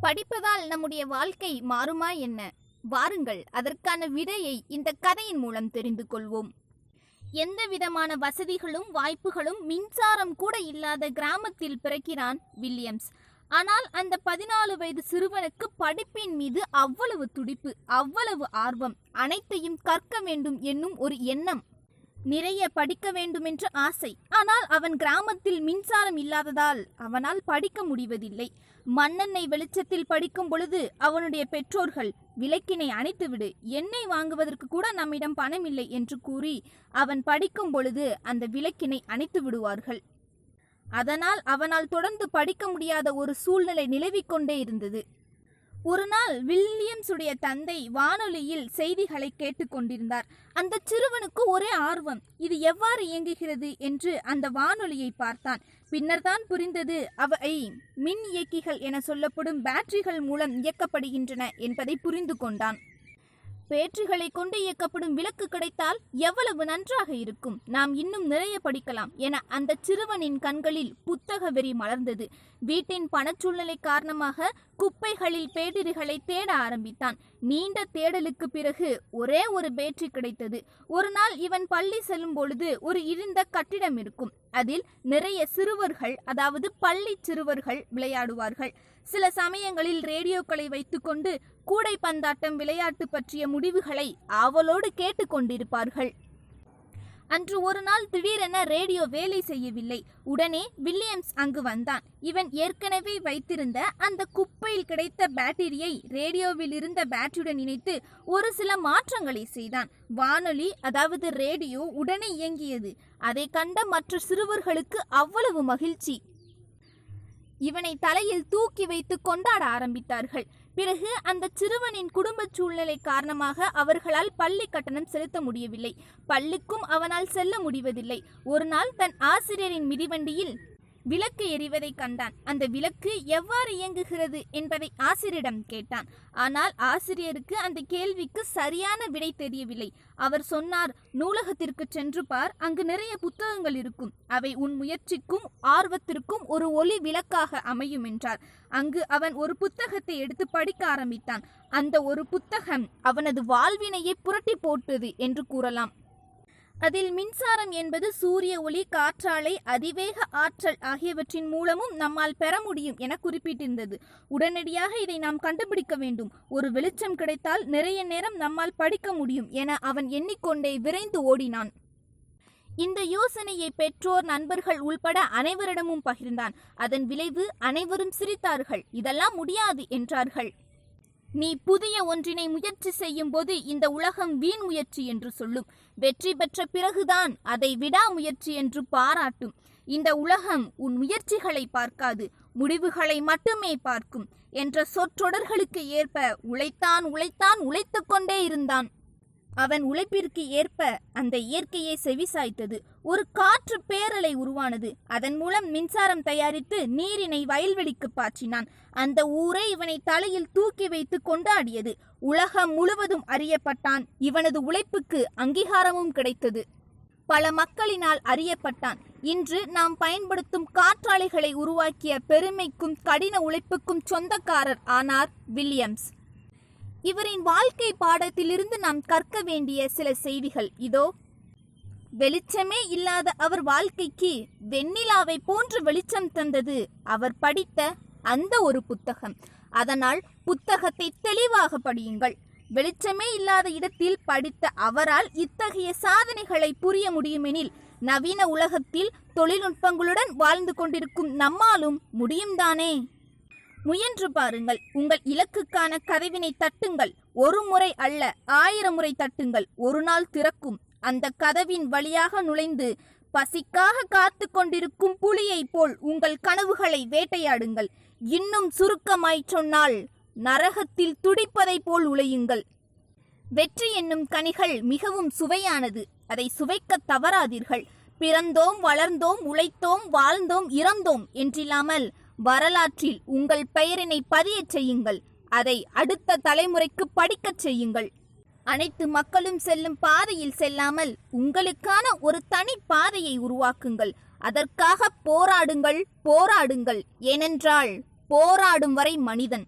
படிப்பதால் நம்முடைய வாழ்க்கை மாறுமா என்ன? வாருங்கள் அதற்கான விடையை இந்த கதையின் மூலம் தெரிந்து கொள்வோம். எந்த விதமான வசதிகளும் வாய்ப்புகளும் மின்சாரம் கூட இல்லாத கிராமத்தில் பிறக்கிறான் வில்லியம்ஸ். ஆனால் அந்த பதினாலு வயது சிறுவனுக்கு படிப்பின் மீது அவ்வளவு துடிப்பு அவ்வளவு ஆர்வம் அனைத்தையும் கற்க வேண்டும் என்னும் ஒரு எண்ணம் நிறைய படிக்க வேண்டுமென்ற ஆசை. ஆனால் அவன் கிராமத்தில் மின்சாரம் இல்லாததால் அவனால் படிக்க முடிவதில்லை. மண்ணெண்ணெய் வெளிச்சத்தில் படிக்கும் பொழுது அவனுடைய பெற்றோர்கள் விளக்கினை அணைத்துவிடு எண்ணெய் வாங்குவதற்கு கூட நம்மிடம் பணம் இல்லை என்று கூறி அவன் படிக்கும் பொழுது அந்த விளக்கினை அணைத்து விடுவார்கள். அதனால் அவனால் தொடர்ந்து படிக்க முடியாத ஒரு சூழ்நிலை நிலவிக்கொண்டே இருந்தது. ஒரு நாள் வில்லியம்ஸுடைய தந்தை வானொலியில் செய்திகளை கேட்டுக்கொண்டிருந்தார் அந்த சிறுவனுக்கு ஒரே ஆர்வம் இது எவ்வாறு இயங்குகிறது என்று அந்த வானொலியை பார்த்தான். பின்னர்தான் புரிந்தது அவை மின் இயக்கிகள் என சொல்லப்படும் பேட்டரிகள் மூலம் இயக்கப்படுகின்றன என்பதை புரிந்து கொண்டான். பேற்றுகளை கொண்டு இயக்கப்படும் விளக்கு கிடைத்தால் எவ்வளவு நன்றாக இருக்கும். நாம் இன்னும் நிறைய படிக்கலாம் என அந்த சிறுவனின் கண்களில் புத்தக வெறி மலர்ந்தது. வீட்டின் பணச்சூழ்நிலை காரணமாக குப்பைகளில் பேட்டரிகளை தேட ஆரம்பித்தான். நீண்ட தேடலுக்கு பிறகு ஒரே ஒரு பேட்டரி கிடைத்தது. ஒரு நாள் இவன் பள்ளி செல்லும் பொழுது ஒரு இருந்த கட்டிடம் இருக்கும். அதில் நிறைய சிறுவர்கள் அதாவது பள்ளி சிறுவர்கள் விளையாடுவார்கள். சில சமயங்களில் ரேடியோக்களை வைத்துக்கொண்டு கூடை பந்தாட்டம் விளையாட்டு பற்றிய முடிவுகளை ஆவலோடு கேட்டுக்கொண்டிருப்பார்கள் அன்று ஒரு நாள் திடீரென ரேடியோ வேலை செய்யவில்லை. உடனே வில்லியம்ஸ் அங்கு வந்தான். இவன் ஏற்கனவே வைத்திருந்த அந்த குப்பையில் கிடைத்த பேட்டரியை ரேடியோவில் இருந்த பேட்டரியுடன் இணைத்து ஒரு சில மாற்றங்களை செய்தான். வானொலி அதாவது ரேடியோ உடனே இயங்கியது. அதை கண்ட மற்ற சிறுவர்களுக்கு அவ்வளவு மகிழ்ச்சி. இவனை தலையில் தூக்கி வைத்து கொண்டாட ஆரம்பித்தார்கள். பிறகு அந்த சிறுவனின் குடும்ப சூழ்நிலை காரணமாக அவர்களால் பள்ளி கட்டணம் செலுத்த முடியவில்லை. பள்ளிக்கும் அவனால் செல்ல முடிவதில்லை. ஒரு நாள் தன் ஆசிரியரின் மிதிவண்டியில் விளக்கு எரிவதை கண்டான். அந்த விளக்கு எவ்வாறு இயங்குகிறது என்பதை ஆசிரியரிடம் கேட்டான். ஆனால் ஆசிரியருக்கு அந்த கேள்விக்கு சரியான விடை தெரியவில்லை. அவர் சொன்னார் நூலகத்திற்கு சென்று பார் அங்கு நிறைய புத்தகங்கள் இருக்கும். அவை உன் முயற்சிக்கும் ஆர்வத்திற்கும் ஒரு ஒளி விளக்காக அமையும் என்றார். அங்கு அவன் ஒரு புத்தகத்தை எடுத்து படிக்க ஆரம்பித்தான். அந்த ஒரு புத்தகம் அவனது வாழ்வினையை புரட்டி போட்டது என்று கூறலாம். அதில் மின்சாரம் என்பது சூரிய ஒளி காற்றாலை அதிவேக ஆற்றல் ஆகியவற்றின் மூலமும் நம்மால் பெற முடியும் என குறிப்பிட்டிருந்தது. உடனடியாக இதை நாம் கண்டுபிடிக்க வேண்டும். ஒரு வெளிச்சம் கிடைத்தால் நிறைய நேரம் நம்மால் படிக்க முடியும் என அவன் எண்ணிக்கொண்டே விரைந்து ஓடினான். இந்த யோசனையை பெற்றோர் நண்பர்கள் உள்பட அனைவரிடமும் பகிர்ந்தான். அதன் விளைவு அனைவரும் சிரித்தார்கள். இதெல்லாம் முடியாது என்றார்கள். நீ புதிய ஒன்றினை முயற்சி செய்யும் போது இந்த உலகம் வீண் முயற்சி என்று சொல்லும். வெற்றி பெற்ற பிறகுதான் அதை விடாமுயற்சி என்று பாராட்டும். இந்த உலகம் உன் முயற்சிகளை பார்க்காது முடிவுகளை மட்டுமே பார்க்கும் என்ற சொற்றொடர்களுக்கு ஏற்ப உழைத்தான் உழைத்தான் உழைத்து கொண்டே இருந்தான். அவன் உழைப்பிற்கு ஏற்ப அந்த இயற்கையை செவிசாய்த்தது. ஒரு காற்று பேரலை உருவானது. அதன் மூலம் மின்சாரம் தயாரித்து நீரினை வயல்வெளிக்கு பாய்ச்சினான். அந்த ஊரே இவனை தலையில் தூக்கி வைத்து கொண்டாடியது. உலகம் முழுவதும் அறியப்பட்டான். இவனது உழைப்புக்கு அங்கீகாரமும் கிடைத்தது. பல மக்களினால் அறியப்பட்டான். இன்று நாம் பயன்படுத்தும் காற்றாலைகளை உருவாக்கிய பெருமைக்கும் கடின உழைப்புக்கும் சொந்தக்காரர் ஆனார் வில்லியம்ஸ். இவரின் வாழ்க்கை பாடத்திலிருந்து நாம் கற்க வேண்டிய சில செய்திகள் இதோ. வெளிச்சமே இல்லாத அவர் வாழ்க்கைக்கு வெண்ணிலாவை போன்று வெளிச்சம் தந்தது அவர் படித்த அந்த ஒரு புத்தகம். அதனால் புத்தகத்தை தெளிவாக படியுங்கள். வெளிச்சமே இல்லாத இடத்தில் படித்த அவரால் இத்தகைய சாதனைகளை புரிய முடியுமெனில் நவீன உலகத்தில் தொழில்நுட்பங்களுடன் வாழ்ந்து கொண்டிருக்கும் நம்மாலும் முடியும்தானே? முயன்று பாருங்கள். உங்கள் இலக்குக்கான கதவினை தட்டுங்கள். ஒரு முறை அல்ல ஆயிரம் முறை தட்டுங்கள். ஒரு நாள் திறக்கும். அந்த கதவின் வழியாக நுழைந்து பசிக்காக காத்து கொண்டிருக்கும் புலியைப் போல் உங்கள் கனவுகளை வேட்டையாடுங்கள். இன்னும் சுருக்கமாய் சொன்னால் நரகத்தில் துடிப்பதைப் போல் உழையுங்கள். வெற்றி என்னும் கனிகள் மிகவும் சுவையானது. அதை சுவைக்க தவறாதீர்கள். பிறந்தோம் வளர்ந்தோம் உழைத்தோம் வாழ்ந்தோம் இறந்தோம் என்றில்லாமல் வரலாற்றில் உங்கள் பெயரினை பதியச் செய்யுங்கள். அதை அடுத்த தலைமுறைக்கு படிக்கச் செய்யுங்கள். அனைத்து மக்களும் செல்லும் பாதையில் செல்லாமல் உங்களுக்கான ஒரு தனி பாதையை உருவாக்குங்கள். அதற்காக போராடுங்கள் போராடுங்கள். ஏனென்றால் போராடும் வரை மனிதன்.